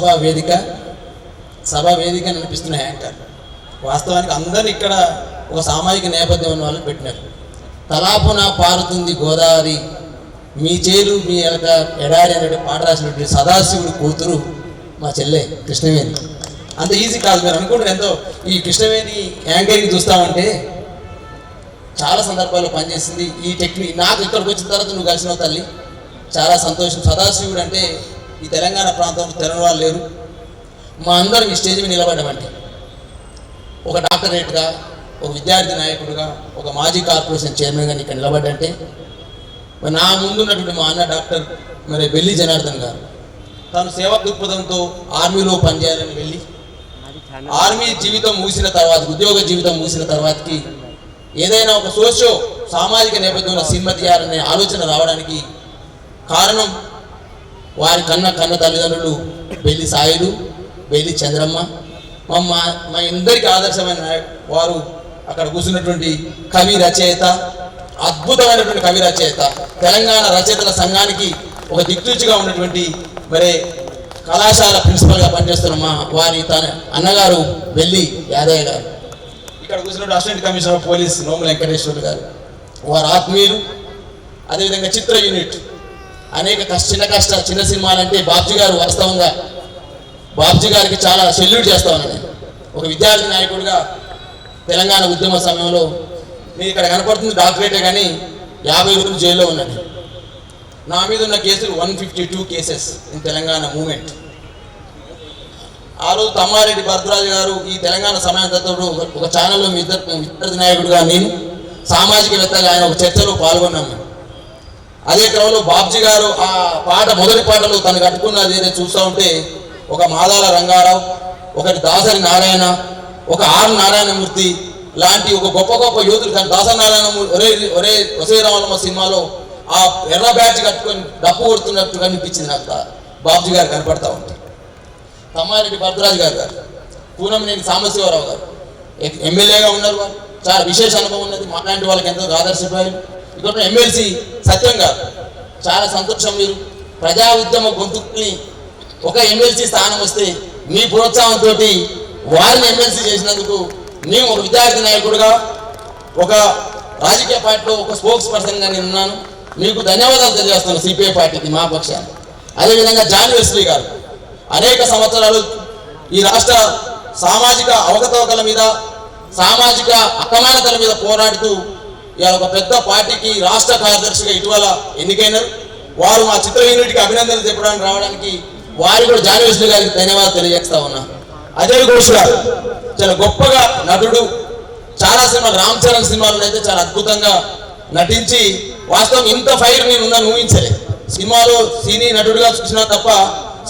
సభా వేదిక సభా వేదిక అనిపిస్తున్న యాంకర్. వాస్తవానికి అందరిని ఇక్కడ ఒక సామాజిక నేపథ్యం ఉన్న వాళ్ళని పెట్టినారు. తలాపున పారుతుంది గోదావరి. మీ చేలు మీ యొక్క ఎడారి అనే పాట రాసినటువంటి సదాశివుడి కూతురు మా చెల్లె కృష్ణవేణి. అంత ఈజీ కాదు మీరు అనుకుంటారు ఎంతో. ఈ కృష్ణవేణి యాంకరింగ్ చూస్తామంటే చాలా సందర్భాల్లో పనిచేసింది. ఈ టెక్నిక్ నాకు ఇక్కడికి వచ్చిన తర్వాత నువ్వు కలిసిన తల్లి. చాలా సంతోషం. సదాశివుడు అంటే ఈ తెలంగాణ ప్రాంతంలో తెలంగాణ వాళ్ళు లేరు. మా అందరం ఈ స్టేజ్ మీద నిలబడమంటే ఒక డాక్టరేట్గా ఒక విద్యార్థి నాయకుడుగా ఒక మాజీ కార్పొరేషన్ చైర్మన్గా ఇక్కడ నిలబడ్డంటే మరి నా ముందున్నటువంటి మా అన్న డాక్టర్ మరి బెల్లి జనార్దన్ గారు తను సేవా దృక్పథంతో ఆర్మీలో పనిచేయాలని వెళ్ళి ఆర్మీ జీవితం ముగిసిన తర్వాత ఉద్యోగ జీవితం ముగిసిన తర్వాతకి ఏదైనా ఒక సోషో సామాజిక నేపథ్యంలో సినిమా తీయాలనే ఆలోచన రావడానికి కారణం వారి కన్న కన్న తల్లిదండ్రులు బెల్లి సాయుడు బెల్లి చంద్రమ్మ. మా మా మా ఆదర్శమైన వారు అక్కడ కూర్చున్నటువంటి కవి రచయిత అద్భుతమైనటువంటి కవి రచయిత తెలంగాణ రచయితల సంఘానికి ఒక దిక్సూచిగా ఉన్నటువంటి మరి కళాశాల ప్రిన్సిపల్గా పనిచేస్తున్న మా వారి తన అన్నగారు వెళ్ళి యాదయ్య గారు. ఇక్కడ కూర్చున్నటువంటి assistant commissioner police Nomula Venkateswarlu గారు. వారు ఆత్మీయులు. అదేవిధంగా చిత్ర యూనిట్ అనేక కష్ట చిన్న కష్ట చిన్న సినిమాలంటే బాబ్జీ గారు వాస్తవంగా బాబ్జీ గారికి చాలా సెల్యూట్ చేస్తా ఒక విద్యార్థి నాయకుడిగా తెలంగాణ ఉద్యమ సమయంలో మీరు ఇక్కడ కనపడుతుంది డాక్టరేటే కానీ యాభై రోజులు జైల్లో ఉన్నాను నా మీద ఉన్న కేసులు one fifty two cases in Telangana movement. ఆ రోజు తమ్మారెడ్డి భరద్రాజు గారు ఈ తెలంగాణ సమయంతో ఒక ఛానల్లో మీ ఇద్దరు విద్యార్థి నాయకుడిగా నేను సామాజికవేత్తగా ఆయన ఒక చర్చలో పాల్గొన్నాం మేము. అదే క్రమంలో బాబ్జీ గారు ఆ పాట మొదటి పాటలు తను కట్టుకున్నది ఏదో చూస్తూ ఉంటే ఒక మాదాల రంగారావు ఒకటి దాసరి నారాయణ ఒక ఆర్ నారాయణమూర్తి లాంటి ఒక గొప్ప గొప్ప యోధులు తన దాసరి నారాయణమూర్తి ఒరే ఒరే ఒసే రామలమ్మ సినిమాలో ఆ ఎర్ర బ్యాచ్ కట్టుకొని డప్పు కొడుతున్నట్టు కనిపించింది నాకు. బాబ్జీ గారు కనపడతా ఉంటారు తమ్మారెడ్డి భద్రాజు గారు గారు పూనంనేని సాంబశివరావు గారు ఎమ్మెల్యేగా ఉన్నారు వారు. చాలా విశేష అనుభవం ఉన్నది. మాలాంటి వాళ్ళకి ఎంతో ఆదర్శపోయారు ఇక్కడ ఎమ్మెల్సీ సత్యం గారు చాలా సంతోషం మీరు. ప్రజా ఉద్యమ గొంతుకుని ఒక ఎమ్మెల్సీ స్థానం వస్తే మీ ప్రోత్సాహంతో వారిని ఎమ్మెల్సీ చేసినందుకు మేము ఒక విద్యార్థి నాయకుడుగా ఒక రాజకీయ పార్టీలో ఒక స్పోక్స్ పర్సన్గా నేను ఉన్నాను. మీకు ధన్యవాదాలు తెలియజేస్తాను సిపిఐ పార్టీకి మా పక్షాన్ని అదేవిధంగా జాన్ వెస్లీ గారు అనేక సంవత్సరాలు ఈ రాష్ట్ర సామాజిక అవకతవకల మీద సామాజిక అకమానతల మీద పోరాడుతూ ఇవాళ ఒక పెద్ద పార్టీకి రాష్ట్ర కార్యదర్శిగా ఇటీవల ఎన్నికైనారు. వారు మా చిత్ర యూనిట్కి అభినందనలు చెప్పడానికి రావడానికి వారు కూడా జాని గారికి ధన్యవాదాలు తెలియజేస్తా ఉన్నా. అజయ్ ఘోష్ గారు చాలా గొప్పగా నటుడు. చాలా సినిమాలు రామ్ చరణ్ సినిమాలను అయితే చాలా అద్భుతంగా నటించి వాస్తవం ఇంత ఫైర్ నేను ఉన్నాను ఊహించలే. సినిమాలో సినీ నటుడుగా చూసినా తప్ప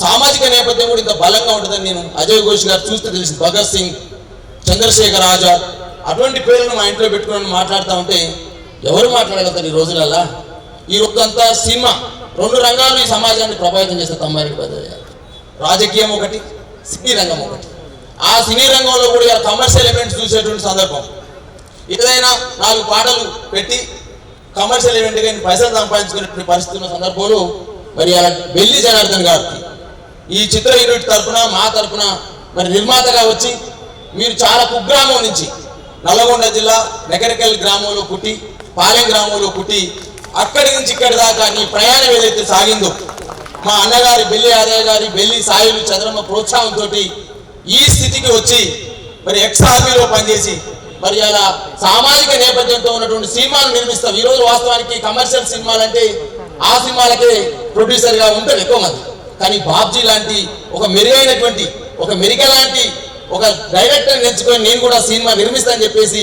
సామాజిక నేపథ్యం కూడా ఇంత బలంగా ఉంటుందని నేను అజయ్ ఘోష్ గారు చూస్తే తెలిసింది. భగత్ సింగ్ చంద్రశేఖర్ ఆజాద్ అటువంటి పేర్లను మా ఇంట్లో పెట్టుకుని మాట్లాడుతూ ఉంటే ఎవరు మాట్లాడగలుగుతారు ఈ రోజులల్లా? ఈ రోజంతా సినిమా రెండు రంగాలు ఈ సమాజాన్ని ప్రభావితం చేసే తమ్మారెడ్డి పెద్దయ్య గారు. రాజకీయం ఒకటి సినీ రంగం ఒకటి. ఆ సినీ రంగంలో కూడా ఇలా కమర్షియల్ ఎలిమెంట్స్ చూసేటువంటి సందర్భం. ఏదైనా నాలుగు పాటలు పెట్టి కమర్షియల్ ఈవెంట్ కానీ పైసలు సంపాదించుకునే పరిస్థితి ఉన్న సందర్భంలో మరి అలా బెల్లి జనార్దన్ గారికి ఈ చిత్ర యూనిట్ తరపున మా తరపున మరి నిర్మాతగా వచ్చి మీరు చాలా కుగ్రామం నుంచి నల్లగొండ జిల్లా నెగరికల్ గ్రామంలో పుట్టి పాలెం గ్రామంలో పుట్టి అక్కడి నుంచి ఇక్కడి దాకా నీ ప్రయాణం ఏదైతే సాగిందో మా అన్నగారి బెల్లి ఆదయ్య గారి బెల్లి సాయులు చంద్రమ్మ ప్రోత్సాహంతో ఈ స్థితికి వచ్చి మరి ఎక్స్ ఆర్మీలో పనిచేసి మరి అలా సామాజిక నేపథ్యంతో ఉన్నటువంటి సినిమాలు నిర్మిస్తాం ఈరోజు వాస్తవానికి కమర్షియల్ సినిమాలు అంటే ఆ సినిమాలకే ప్రొడ్యూసర్గా ఉంటారు ఎక్కువ మంది. కానీ బాబ్జీ లాంటి ఒక మెరుగైనటువంటి ఒక మెరిక లాంటి ఒక డైరెక్టర్ ఎంచుకొని నేను కూడా సినిమా నిర్మిస్తానని చెప్పేసి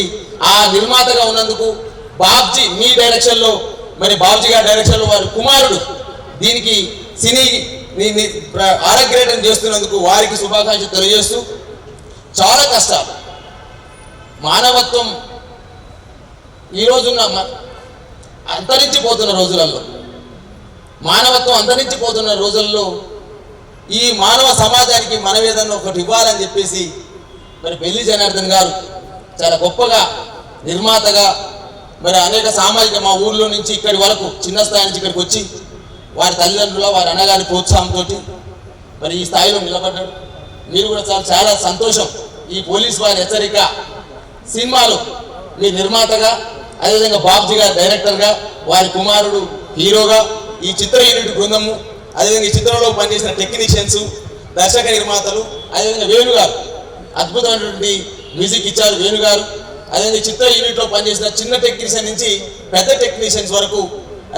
ఆ నిర్మాతగా ఉన్నందుకు బాబ్జీ మీ డైరెక్షన్లో మరి బాబ్జీ గారి డైరెక్షన్లో వారి కుమారుడు. దీనికి సినీ ఆరగ్రేటం చేస్తున్నందుకు వారికి శుభాకాంక్షలు తెలియజేస్తూ చాలా కష్టాలు. మానవత్వం ఈ అంతరించిపోతున్న రోజులలో మానవత్వం అంతరించిపోతున్న రోజుల్లో ఈ మానవ సమాజానికి మనం ఏదన్నా ఒకటి ఇవ్వాలని చెప్పేసి మరి పెళ్ళి జనార్దన్ గారు చాలా గొప్పగా నిర్మాతగా మరి అనేక సామాజిక మా ఊర్లో నుంచి ఇక్కడి వరకు చిన్న స్థాయి నుంచి ఇక్కడికి వచ్చి వారి తల్లిదండ్రుల వారి అన్నగారి ప్రోత్సాహంతో మరి ఈ స్థాయిలో నిలబడ్డాడు మీరు కూడా చాలా చాలా సంతోషం. ఈ పోలీస్ వారి హెచ్చరిక సినిమాలు మీ నిర్మాతగా అదేవిధంగా బాబ్జీ గారు డైరెక్టర్గా వారి కుమారుడు హీరోగా ఈ చిత్ర యూనిట్ బృందము అదేవిధంగా ఈ చిత్రంలో పనిచేసిన టెక్నీషియన్స్ దర్శక నిర్మాతలు అదేవిధంగా వేణు గారు అద్భుతమైనటువంటి మ్యూజిక్ ఇచ్చారు వేణు గారు. అదేవిధంగా చిత్ర యూనిట్లో పనిచేసిన చిన్న టెక్నీషియన్ నుంచి పెద్ద టెక్నీషియన్స్ వరకు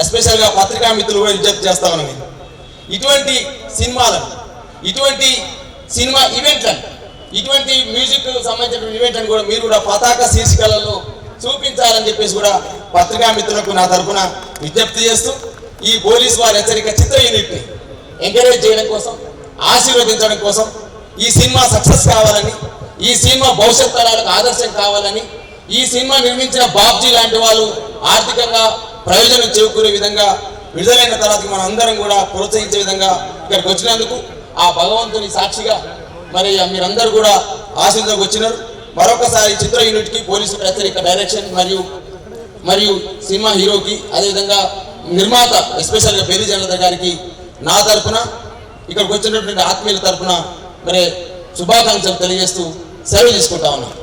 ఎస్పెషల్గా పత్రికా మిత్రులు కూడా విజ్ఞప్తి చేస్తా ఉన్నాను. ఇటువంటి సినిమాలను ఇటువంటి సినిమా ఈవెంట్లను ఇటువంటి మ్యూజిక్ సంబంధించిన ఈవెంట్లను కూడా మీరు కూడా పతాక శీర్షికలలో చూపించాలని చెప్పేసి కూడా పత్రికా మిత్రులకు నా తరపున విజ్ఞప్తి చేస్తూ ఈ పోలీస్ వారి హెచ్చరిక చిత్ర యూనిట్ని ఎంకరేజ్ చేయడం కోసం ఆశీర్వదించడం కోసం ఈ సినిమా సక్సెస్ కావాలని ఈ సినిమా భవిష్యత్ తరాలకు ఆదర్శం కావాలని ఈ సినిమా నిర్మించిన బాబ్జీ లాంటి వాళ్ళు ఆర్థికంగా ప్రయోజనం చేకూరే విధంగా విడుదలైన తర్వాత మనం అందరం కూడా ప్రోత్సహించే విధంగా ఇక్కడికి వచ్చినందుకు ఆ భగవంతుని సాక్షిగా మరి మీరందరూ కూడా ఆశీర్వాదకు వచ్చినారు. మరొకసారి చిత్ర యూనిట్కి పోలీసు హెచ్చరిక డైరెక్షన్ మరియు మరియు సినిమా హీరోకి అదేవిధంగా నిర్మాత ఎస్పెషల్గా పేరు జనత గారికి నా తరపున ఇక్కడికి వచ్చినటువంటి ఆత్మీయుల తరపున మరి శుభాకాంక్షలు తెలియజేస్తూ సెలవు తీసుకుంటా ఉన్నాను.